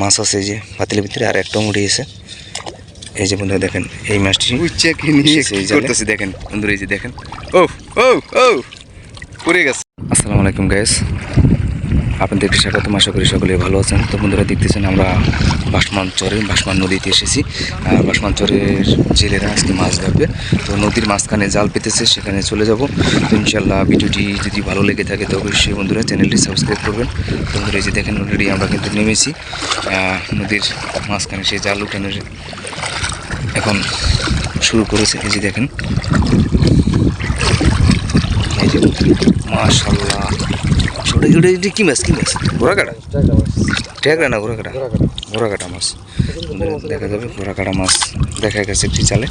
মাছ আছে এই যে পাতিলের ভিতরে আর একটা মুড়ি এসে এই যে বন্ধুরা দেখেন এই মাছটি করতেছি দেখেন বন্ধুরা এই যে দেখেন। ও ও ও পড়ে গেছে। আসসালামু আলাইকুম গাইস আপনাদেরকে স্বাগতম, আশা করি সকলে ভালো আছেন। তো বন্ধুরা, দেখতেছেন আমরা বাসমান চরে, বাসমান নদীতে এসেছি। বাসমান চরের জেলেরা আজকে মাছ ধরবে। তো নদীর মাঝখানে জাল পেতেছে, সেখানে চলে যাব। তো ইনশাল্লাহ ভিডিওটি যদি ভালো লেগে থাকে, তো অবশ্যই বন্ধুরা চ্যানেলটি সাবস্ক্রাইব করবেন। বন্ধুরা, এই যে দেখেন অলরেডি আমরা কিন্তু নেমেছি। নদীর মাঝখানে সেই জাল উঠানোর এখন শুরু করেছে। এই যে দেখেন। মাশাল্লাহ ছোটো ওটা এটা কি মাছ? কি মাছ? ঘোড়া কাটা ট্যাগরা না ঘোড়া কাটা ঘোড়া কাটা মাছ। দেখা যাবে ঘোড়া কাটা মাছ দেখা গেছে একটি চালে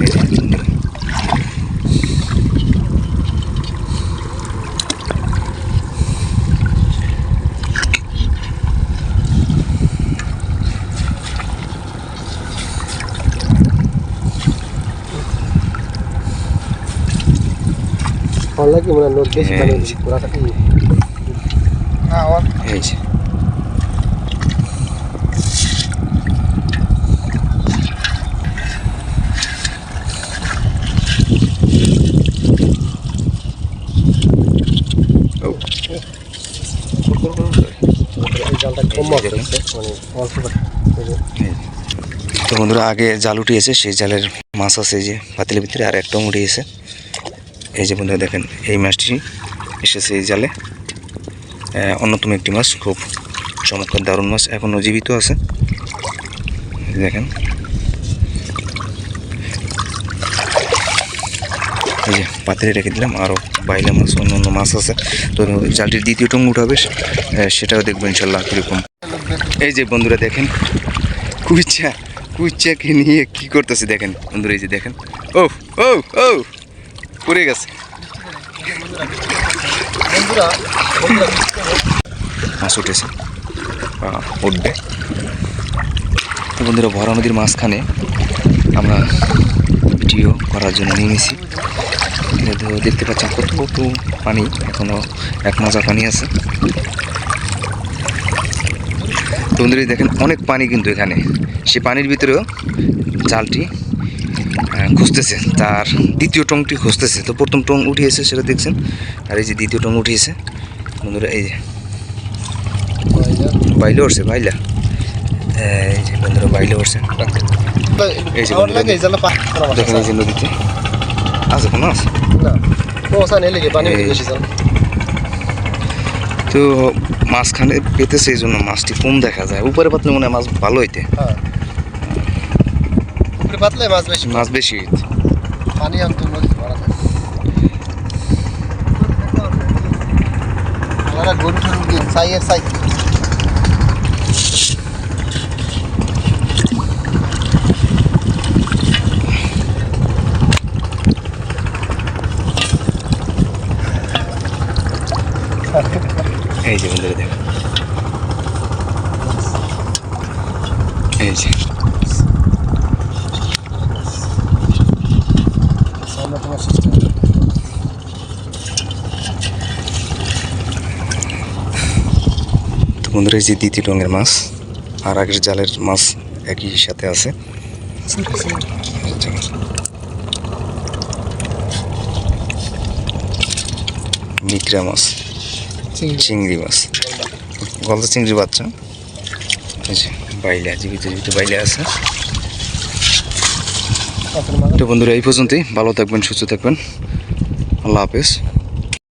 এই যে, অনলাইন কি মানে নোট বেশি হ্যাঁ, মানে এই যে। পুরাটা কি? এই যে। এই জালটা কম মাছ হচ্ছে মানে তো বন্ধুরা আগে জাল উঠিয়েছে সেই জালের মাছ আছে যে পাতিলের ভিতরে আর একটা উঠিয়েছে এই যে বন্ধুরা দেখেন, এই মাছটি এসেছে এই জালে। অন্যতম একটি মাছ, খুব চমৎকার, দারুণ মাছ এখনও জীবিত আছে। দেখেন। এই যে পাতিলে রেখে দিলাম আরও বাইলে মাছ, অন্য অন্য মাছ আছে। তো জালটির দ্বিতীয় টঙ্গ উঠাবে সেটাও দেখব ইনশাল্লাহ কীরকম। এই যে বন্ধুরা দেখেন কুইচা কুইচাকে নিয়ে কি করতেছে দেখেন, বন্ধুরা এই যে দেখেন। ও ও ও পড়ে গেছে। মাছ উঠেছে। উঠবে। বন্ধুরা ভরা নদীর মাঝখানে আমরা ভিডিও করার জন্য নেমেছি। দেখতে পাচ্ছেন কত কত পানি এখনও এক মাজা পানি আছে। বন্ধুরা দেখেন অনেক পানি কিন্তু এখানে। সে পানির ভিতরেও জালটি খুঁজতেছে, তার দ্বিতীয় টংটি খুঁজতেছে। তো প্রথম টং উঠিয়েছে, সেটা দেখছেন? আর এই যে দ্বিতীয় টং উঠিয়েছে, বন্ধুরা, এই যে। বাইলে উঠছে, বাইলা। এই যে বন্ধুরা, বাইলে উঠছে। দেখেন। এই যে নদীতে। আছে কোনো? আছে? তো মাঝখানে পেতেছে, এই জন্য মাছটি কম দেখা যায়। উপরে পাতলে মনে হয় মাছ ভালো হইতে। হ্যাঁ উপরে পাতলে মাছ বেশি মাছ বেশি হইতে পানি আনতে নদী ভরা থাকে আমরা গরু ঠরু দিয়ে সাইয়ের সাই এই যে বন্ধুরা দেখেন এই যে বন্ধুরা, এই যে দ্বিতীয় রঙের মাছ আর আগের জালের মাছ একই সাথে আছে। মিকরা মাছ, চিংড়ি মাছ। গলদা চিংড়ি বাচ্চা। বাইলা জীবিত জীবিত বাইলে আছে। তো বন্ধুরা, এই পর্যন্তই। ভালো থাকবেন, সুস্থ থাকবেন। আল্লাহ হাফেজ।